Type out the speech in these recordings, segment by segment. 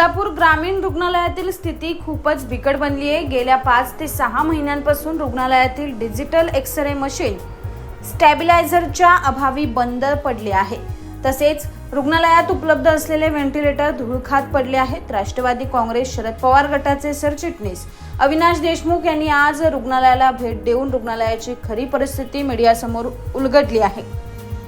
बदलापूर ग्रामीण रुग्णालयातील स्थिती खूपच बिकट बनली आहे. गेल्या पाच ते सहा महिन्यांपासून रुग्णालयातील डिजिटल एक्सरे मशीन स्टॅबिलायझरच्या अभावी बंद पडले आहे. तसेच रुग्णालयात उपलब्ध असलेले व्हेंटिलेटर धूळखात पडले आहेत. राष्ट्रवादी काँग्रेस शरद पवार गटाचे सरचिटणीस अविनाश देशमुख यांनी आज रुग्णालयाला भेट देऊन रुग्णालयाची खरी परिस्थिती मीडियासमोर उलगडली आहे.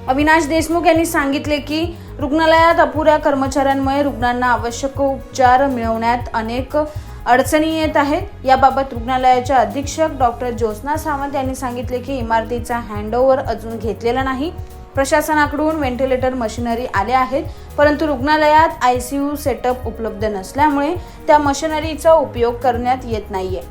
अविनाश देशमुख यांनी सांगितले की रुग्णालयात अपुऱ्या कर्मचाऱ्यांमुळे रुग्णांना आवश्यक उपचार मिळवण्यात अनेक अडचणी येत आहेत. याबाबत रुग्णालयाच्या अधीक्षक डॉक्टर ज्योत्ना सावंत यांनी सांगितले की इमारतीचा हँडओव्हर अजून घेतलेला नाही. प्रशासनाकडून व्हेंटिलेटर मशिनरी आल्या आहेत परंतु रुग्णालयात आय सी यू सेटअप उपलब्ध नसल्यामुळे त्या मशिनरीचा उपयोग करण्यात येत नाहीये.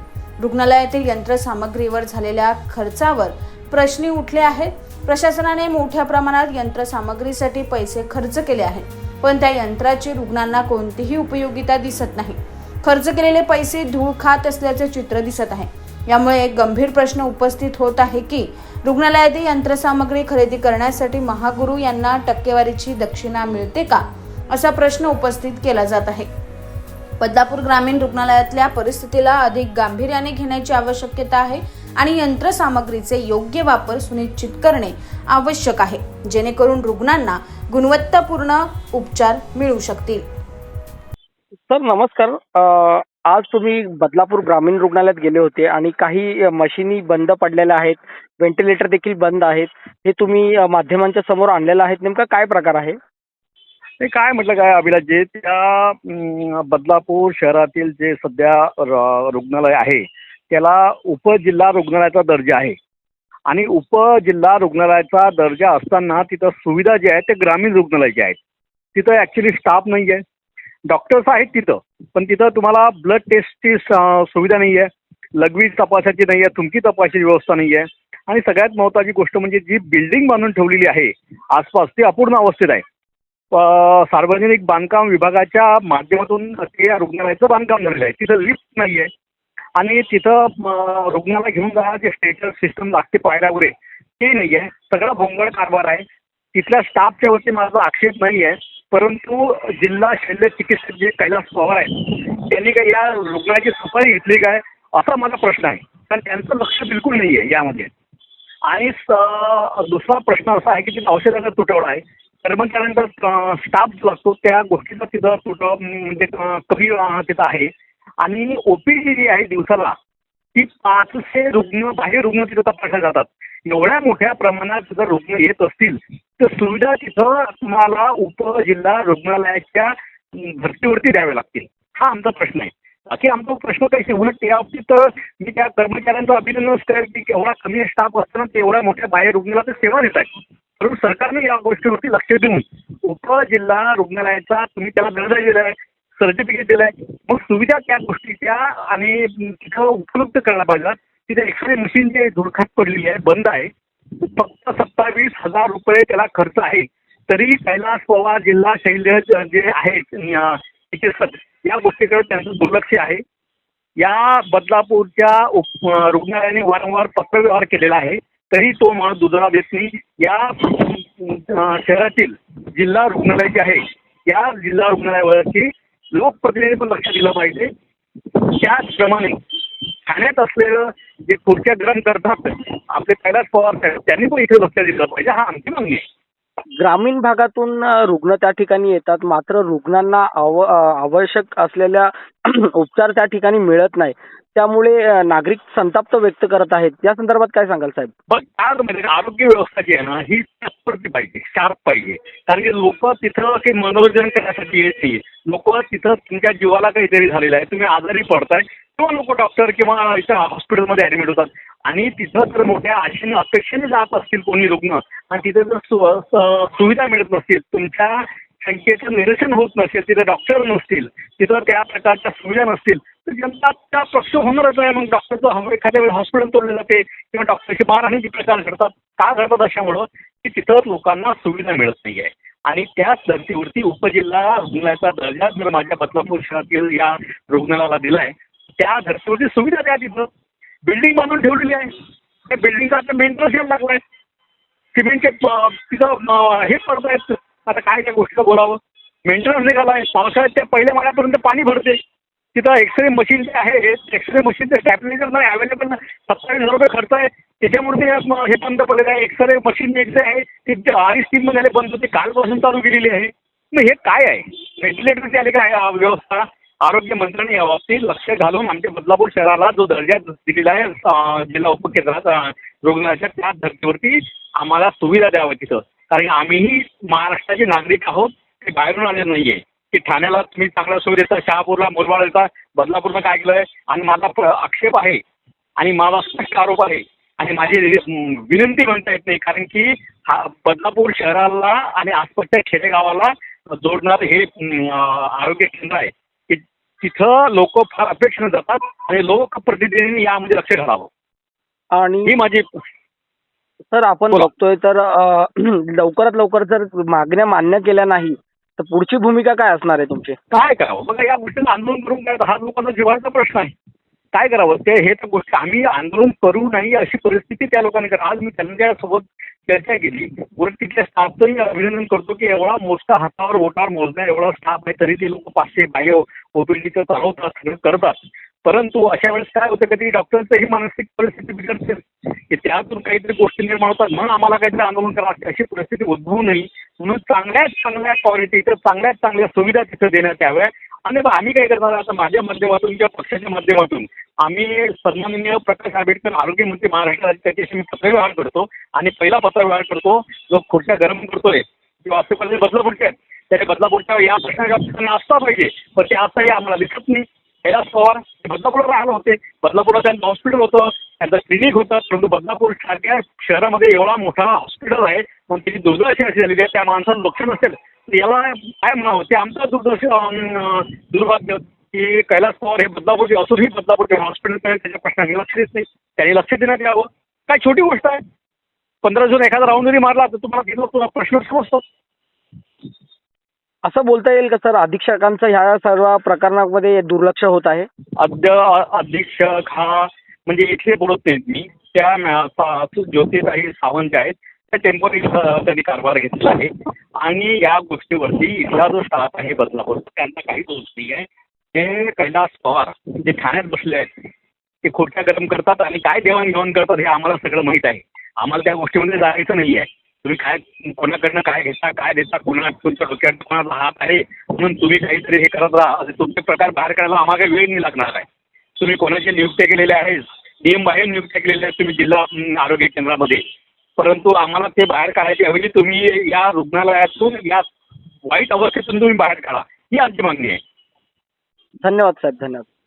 रुग्णालयातील यंत्रसामग्रीवर झालेल्या खर्चावर प्रश्नी उठले आहेत. प्रशासनाने मोठ्या प्रमाणात यंत्रसामग्रीसाठी पैसे खर्च केले आहेत पण त्या यंत्राची रुग्णांना कोणतीही उपयोगिता दिसत नाही. खर्च केलेले पैसे धूळ खात असल्याचे चित्र दिसत आहे. यामुळे एक गंभीर प्रश्न उपस्थित होत आहे की रुग्णालयातील यंत्रसामग्री खरेदी करण्यासाठी महागुरू यांना टक्केवारीची दक्षिणा मिळते का असा प्रश्न उपस्थित केला जात आहे. बदलापूर ग्रामीण रुग्णालयातल्या परिस्थितीला अधिक गांभीर्याने घेण्याची आवश्यकता आहे आणि यंत्रसामग्रीचे योग्य वापर सुनिश्चित करणे आवश्यक आहे. जेणेकरून रुग्णांना गुणवत्तापूर्ण उपचार मिळू शकतील. सर नमस्कार. आज तुम्ही बदलापूर ग्रामीण रुग्णालयात गेले होते आणि काही मशिनी बंद पडलेल्या आहेत. व्हेंटिलेटर देखील बंद आहेत. हे तुम्ही माध्यमांच्या समोर आणलेलं आहेत. नेमका काय प्रकार आहे? ते काय म्हटलं काय अभिलाषजी त्या बदलापूर शहरातील जे सध्या रुग्णालय आहे त्याला उपजिल्हा रुग्णालयाचा दर्जा आहे. आणि उपजिल्हा रुग्णालयाचा दर्जा असताना तिथं सुविधा ज्या आहेत ते ग्रामीण रुग्णालयाच्या आहेत. तिथं ॲक्च्युली स्टाफ नाही आहे डॉक्टर्स आहेत तिथं पण तिथं तुम्हाला ब्लड टेस्टची स- सुविधा नाही आहे लघवी तपासायची नाही आहे थुमकी तपासायची व्यवस्था नाही आहे आणि सगळ्यात महत्त्वाची गोष्ट म्हणजे जी बिल्डिंग बांधून ठेवलेली आहे आसपास ती अपूर्ण अवस्थेत आहे. सार्वजनिक बांधकाम विभागाच्या माध्यमातून ते या रुग्णालयाचं बांधकाम झालेलं आहे. तिथं लिफ्ट नाही आहे आणि तिथं रुग्णाला घेऊन जाणार जे स्ट्रेचर सिस्टम लागते पायऱ्या वगैरे ते नाही आहे सगळा भोंगळ कारभार आहे. तिथल्या स्टाफच्या वरती माझा आक्षेप नाही आहे परंतु जिल्हा शल्य चिकित्सक जे कैलास पवार आहेत त्यांनी काय या रुग्णाची सफाई घेतली काय असा माझा प्रश्न आहे. कारण त्यांचं लक्ष बिलकुल नाही आहे यामध्ये. आणि स- दुसरा प्रश्न असा आहे की तिथं औषधाचा तुटवडा आहे. कर्मचाऱ्यांचा स्टाफ जो असतो त्या गोष्टीचा तिथं तुट म्हणजे कमी तिथं आहे. आणि ओपीडी जी आहे दिवसाला ती पाचशे रुग्ण बाहेर रुग्ण तिथं तपासल्या जातात. एवढ्या मोठ्या प्रमाणात जर रुग्ण येत असतील तर सुविधा तिथं तुम्हाला उपजिल्हा रुग्णालयाच्या भरतीवरती द्याव्या लागतील. हा आमचा प्रश्न आहे. बाकी आमचा प्रश्न काही उलट त्या बाबतीत तर मी त्या कर्मचाऱ्यांचं अभिनंदनच करेल की एवढा कमी स्टाफ असताना ते एवढ्या मोठ्या बाहेर रुग्णाला ते सेवा देत आहेत. परंतु सरकारने या गोष्टीवरती लक्ष देऊन उपजिल्हा रुग्णालयाचा तुम्ही त्याला दर्जा दिला आहे सर्टिफिकेट दिलं आहे मग सुविधा त्या गोष्टीच्या आणि तिथं उपलब्ध करायला पाहिजे तिथे एक्सरे मशीन जे धुळखात पडलेली आहे बंद आहे. फक्त सत्तावीस हजार रुपये त्याला खर्च आहे. तरी कैलास पवार जिल्हा शैल्य जे आहेत चिकित्सक या गोष्टीकडे त्यांचं दुर्लक्ष आहे. या बदलापूरच्या उप रुग्णालयाने वारंवार पत्रव्यवहार केलेला आहे. तरी तो माणूस दुजोरा देत नाही. या शहरातील जिल्हा रुग्णालय जे आहे या जिल्हा रुग्णालयावरती लोकप्रतिनिधी पण लक्ष दिलं पाहिजे. त्याचप्रमाणे ठाण्यात असलेलं जे खुर्च्या ग्रहण करतात आपले कैलास पवार साहेब त्यांनी पण इथे लक्ष दिलं पाहिजे. हा आमची मागणी आहे. ग्रामीण भागातून रुग्ण त्या ठिकाणी येतात. मात्र रुग्णांना आव आवश्यक असलेल्या उपचार त्या ठिकाणी मिळत नाही. त्यामुळे नागरिक संताप्त व्यक्त करत आहेत. या संदर्भात काय सांगाल साहेब? पण म्हणजे आरोग्य व्यवस्था जी आहे ना ही पाहिजे शार्प पाहिजे. कारण की लोक तिथं काही मनोरंजन करण्यासाठी येत नाही लोक तिथं तुमच्या जीवाला काहीतरी झालेलं आहे. तुम्ही आजारी पडताय किंवा लोक डॉक्टर किंवा इथं हॉस्पिटलमध्ये ऍडमिट होतात. आणि तिथं जर मोठ्या आशेने अपेक्षेने जात असतील कोणी रुग्ण. आणि तिथे जर सु- सुविधा मिळत नसतील तुमच्या शंकेचं निरसन होत नसेल तिथे डॉक्टर नसतील तिथं त्या प्रकारच्या सुविधा नसतील तर जनता त्या पक्ष होणारच आहे मग डॉक्टरचं हवं एखाद्या वेळी हॉस्पिटल तोडले जाते किंवा डॉक्टरची मारहाणी प्रकार घडतात का घडतात अशामुळं? की तिथं लोकांना सुविधा मिळत नाही आहे आणि त्याच धर्तीवरती उपजिल्हा रुग्णालयाचा दर्जा जर माझ्या बदलापूर शहरातील या रुग्णालयाला दिलाय त्या धर्तीवरती सुविधा द्या तिथं. बिल्डिंग बांधून ठेवलेली आहे. त्या बिल्डिंगचा आता मेंटेनन्स यायला लागलाय. सिमेंटचे तिथं हे हे पडतायत आता काय त्या गोष्टीला बोलावं? मेंटेनन्स निघाला आहे. पावसाळ्यात त्या पहिल्या माळ्यापर्यंत पाणी भरते. तिथं एक्सरे मशीन जे आहे एक्सरे मशीन ते स्टॅबिलायझर नाही अवेलेबल नाही. सत्तावीस हजार रुपये खर्च आहे. त्याच्यामुळे ते हे बंद पडलेलं आहे. एक्सरे मशीन जे आहे ते जे अडीच तीन महिन्याला बंद होते. कालपासून चालू केलेली आहे. मग हे काय आहे? व्हेंटिलेटरची आली काय व्यवस्था? आरोग्य मंत्र्यांनी याबाबती लक्ष घालून आमच्या बदलापूर शहराला जो दर्जा दिलेला आहे जिल्हा उपकेंद्रात रुग्णालयाच्या त्या धर्तीवरती आम्हाला सुविधा द्यावं तिथं. कारण आम्हीही महाराष्ट्राचे नागरिक आहोत ते बाहेरून आले नाहीये. की ठाण्याला तुम्ही चांगला सुविधा देता शहापूरला मुरबाड देता बदलापूरला काय केलंय? आणि माझा प- आक्षेप आहे आणि माझा स्पष्ट आरोप आहे आणि माझी विनंती म्हणता येत नाही कारण की हा बदलापूर शहराला आणि आसपासच्या खेडेगावाला जोडणारं हे आरोग्य केंद्र आहे. तिथं लोक फार अपेक्षेने जातात आणि लोकप्रतिनिधींनी यामध्ये लक्ष घालावं. आणि ही माझी सर आपण. बघतोय तर लवकरात लवकर जर मागण्या मान्य केल्या नाही तर पुढची भूमिका काय असणार आहे तुमची? काय करावं? बघा या गोष्टीला आंदोलन करून काय हा लोकांचा जिव्हाळ्याचा प्रश्न आहे. काय करावं? ते हे तर गोष्ट आम्ही आंदोलन करू नाही अशी परिस्थिती त्या लोकांनी करा. आज मी त्यांच्यासोबत चर्चा केली. उलट तिथल्या स्टाफचंही अभिनंदन करतो की एवढा मोठा हातावर बोटावर मोजण्या एवढा स्टाफ आहे तरी ते लोक पाचशे बाह्य ओपीडीचं चालवतात सगळं करतात. परंतु अशा वेळेस काय होतं कधी डॉक्टरचं ही मानसिक परिस्थिती बिघडते. की त्यातून काहीतरी गोष्टी निर्माण होतात. म्हणून आम्हाला काहीतरी आंदोलन करा अशी परिस्थिती उद्भवू नये. म्हणून चांगल्यात चांगल्या क्वालिटी तर चांगल्यात चांगल्या सुविधा तिथं देण्यात याव्या आणि आम्ही काय करणार? आता माझ्या माध्यमातून किंवा पक्षाच्या माध्यमातून आम्ही सन्माननीय प्रकाश आंबेडकर आरोग्यमंत्री महाराष्ट्र राज्य त्याच्याशी मी पत्रव्यवहार करतो. आणि पहिला पत्रव्यवहार करतो जो खुर्च्या गरम करतोय. किंवा असे पहिले खुर्च्या आहेत. त्याने बदलापूरच्या या प्रश्नाच्या असता पाहिजे. पण ते आताही आम्हाला दिसत नाही. कैलास पवार हे बदलापूरला राहिलं होते. बदलापूरला त्यांचं हॉस्पिटल होतं. त्यांचं क्लिनिक होतं. परंतु बदलापूर सारख्या शहरामध्ये एवढा मोठा हॉस्पिटल आहे. पण त्याची दुर्दर्शन अशी झालेली आहे. त्या माणसाचं लक्ष नसेल तर याला काय म्हणावं? ते आमचं दुर्दर्श दुर्भाग्य की कैलास पवार हे बदलापूरचे असूनही बदलापूरचे हॉस्पिटलकडे त्याच्या प्रश्नांनी लक्ष देत नाही त्यांनी लक्ष देण्यात यावं. काय छोटी गोष्ट आहे. पंधरा जून एखादा राऊंड जरी मारला तर तुम्हाला घेतलं तुला प्रश्न समजतो. असं बोलता येईल का सर? अधीक्षकांचं ह्या सर्व प्रकरणामध्ये दुर्लक्ष होत आहे? अद्य अधीक्षक हा म्हणजे इथले बोलत नाहीत मी. त्या मॅ- ज्योतिताई सावंत आहेत. त्या टेम्पोरी त्यांनी कारभार घेतला आहे. आणि या गोष्टीवरती इथला जो स्टाफ आहे बदलापूर त्यांचा काही दोष नाही आहे ते कैलास पवार जे ठाण्यात बसले आहेत ते खुर्च्या गरम करतात आणि काय देवाणघेवाण करतात हे आम्हाला सगळं माहीत आहे. आम्हाला त्या गोष्टीमध्ये जायचं नाही आहे तुम्ही काय कोणाकडनं काय घेता काय देता कोणा तुमच्या डोक्यात कोणाचा हात आहे? म्हणून तुम्ही काहीतरी हे करत राहा. असे तुमचे प्रकार बाहेर काढायला आम्हाला काही वेळ नाही लागणार आहे. तुम्ही कोणाच्या नियुक्त्या केलेल्या आहेत? नियम बाहेर नियुक्त्या केलेल्या आहेत तुम्ही जिल्हा आरोग्य केंद्रामध्ये. परंतु आम्हाला ते बाहेर काढायच्या ऐवजी तुम्ही या रुग्णालयातून या वाईट अवस्थेतून तुम्ही बाहेर काढा. ही आमची मागणी आहे. धन्यवाद साहेब धन्यवाद.